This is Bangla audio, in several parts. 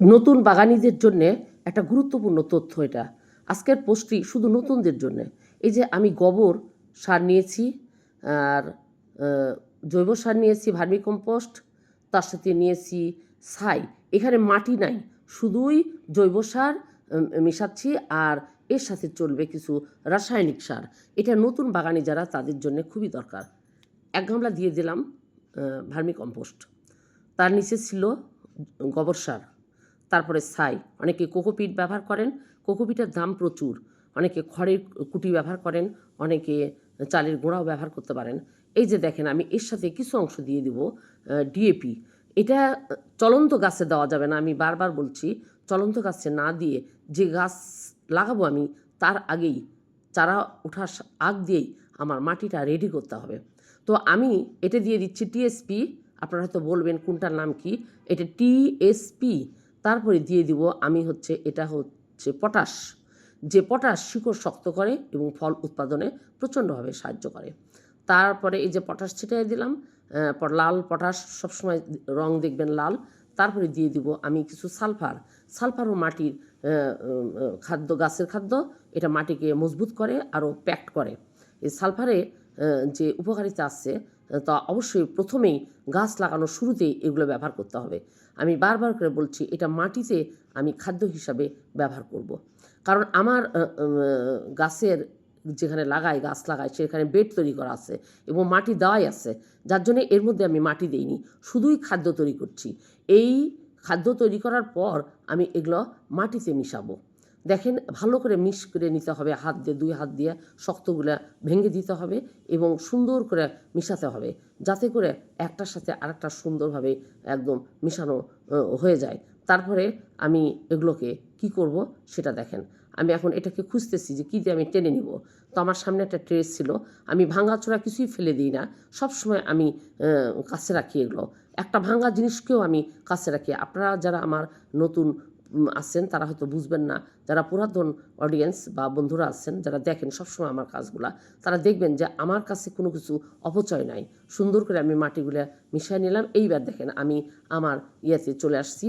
নতুন বাগানিদের জন্য একটা গুরুত্বপূর্ণ তথ্য এটা। আজকের পোস্টটি শুধু নতুনদের জন্য। এই যে আমি গোবর সার নিয়েছি, আর জৈব সার নিয়েছি ভার্মি কম্পোস্ট তার সাথে নিয়েছি ছাই। এখানে মাটি নাই, শুধুই জৈব সার মেশাচ্ছি, আর এর সাথে চলবে কিছু রাসায়নিক সার। এটা নতুন বাগানি যারা, তাদের জন্য খুবই দরকার। এক গামলা দিয়ে দিলাম ভার্মি কম্পোস্ট তার নিচে ছিল গোবর সার। তারপরে ছাই। অনেকে কোকোপিট ব্যবহার করেন কোকোপিটের দাম প্রচুর। অনেকে খড়ের কুটি ব্যবহার করেন, অনেকে চালের গোড়াও ব্যবহার করতে পারেন। এই যে দেখেন, আমি এর সাথে কিছু অংশ দিয়ে দিব ডিএপি এটা চলন্ত গাছে দেওয়া যাবে না, আমি বারবার বলছি, চলন্ত গাছে না দিয়ে যে গাছ লাগাবো আমি, তার আগেই, চারা ওঠার আগ দিয়েই আমার মাটিটা রেডি করতে হবে। তো আমি এটা দিয়ে দিচ্ছি টিএসপি আপনারা হয়তো বলবেন কোনটার নাম কি? এটা টিএসপি তারপরে দিয়ে দিব আমি হচ্ছে, এটা হচ্ছে পটাশ। যে পটাশ শিকড় শক্ত করে এবং ফল উৎপাদনে প্রচণ্ডভাবে সাহায্য করে। তারপরে এই যে পটাশ ছিটিয়ে দিলাম লাল পটাশ সবসময় রং দেখবেন লাল। তারপরে দিয়ে দিব আমি কিছু সালফার। সালফারও মাটির খাদ্য, গাছের খাদ্য, এটা মাটিকে মজবুত করে আরও প্যাক্ট করে। এই সালফারে যে উপকারিতা আছে তা অবশ্যই প্রথমেই গাছ লাগানোর শুরুতেই এগুলো ব্যবহার করতে হবে। আমি বারবার করে বলছি, এটা মাটিতে আমি খাদ্য হিসাবে ব্যবহার করব। কারণ আমার গাছের যেখানে লাগাই, গাছ লাগাই, সেখানে বেড তৈরি করা আছে এবং মাটি দেওয়াই আছে। যার জন্য এর মধ্যে আমি মাটি দেইনি, শুধুই খাদ্য তৈরি করছি। এই খাদ্য তৈরি করার পর আমি এগুলো মাটিতে মিশাবো। দেখেন ভালো করে মিশ করে নিতে হবে, হাত দিয়ে, দুই হাত দিয়ে শক্তগুলো ভেঙে দিতে হবে এবং সুন্দর করে মিশাতে হবে যাতে করে একটার সাথে আরেকটা সুন্দরভাবে একদম মিশানো হয়ে যায়। তারপরে আমি এগুলোকে কি করব সেটা দেখেন। আমি এখন এটাকে খুঁজতেছি যে কী দিয়ে আমি টেনে নিব। তো আমার সামনে একটা ট্রেস ছিল, আমি ভাঙা ভাঙাচোরা কিছুই ফেলে দিই না, সবসময় আমি কাছে রাখি এগুলো। একটা ভাঙা জিনিসকেও আমি কাছে রাখি। আপনারা যারা আমার নতুন আছেন, তারা হয়তো বুঝবেন না। যারা পুরাতন অডিয়েন্স বা বন্ধুরা আছেন, যারা দেখেন সবসময় আমার কাজগুলা, তারা দেখবেন যে আমার কাছে কোনো কিছু অপচয় নাই। সুন্দর করে আমি মাটিগুলো মিশিয়ে নিলাম। এইবার দেখেন আমি আমার ইয়েতে চলে আসছি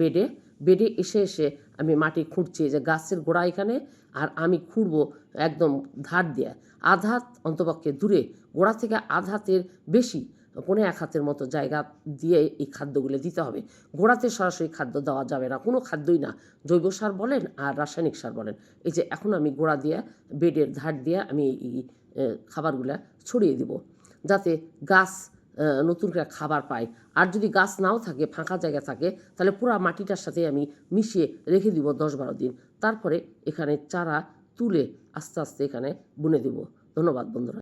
বেডে। বেডে এসে এসে আমি মাটি খুঁড়ছি যে গাছের গোড়া এখানে, আর আমি খুঁড়বো একদম ধার দিয়ে। আধাত অন্তপক্ষে দূরে, গোড়া থেকে আধাতের বেশি। পৌনে এক হাতের মতো জায়গা দিয়ে এই খাদ্যগুলো দিতে হবে। গোড়াতে সরাসরি খাদ্য দেওয়া যাবে না। কোনো খাদ্যই না। জৈব সার বলেন আর রাসায়নিক সার বলেন। এই যে এখন আমি গোড়া দিয়ে, বেডের ধার দিয়ে আমি এই খাবারগুলো ছড়িয়ে দিব। যাতে গাছ নতুন করে খাবার পায়। আর যদি গাছ নাও থাকে, ফাঁকা জায়গা থাকে, তাহলে পুরো মাটিটার সাথে আমি মিশিয়ে রেখে দিব দশ বারো দিন। তারপরে এখানে চারা তুলে আস্তে আস্তে এখানে বুনে দিব। ধন্যবাদ বন্ধুরা।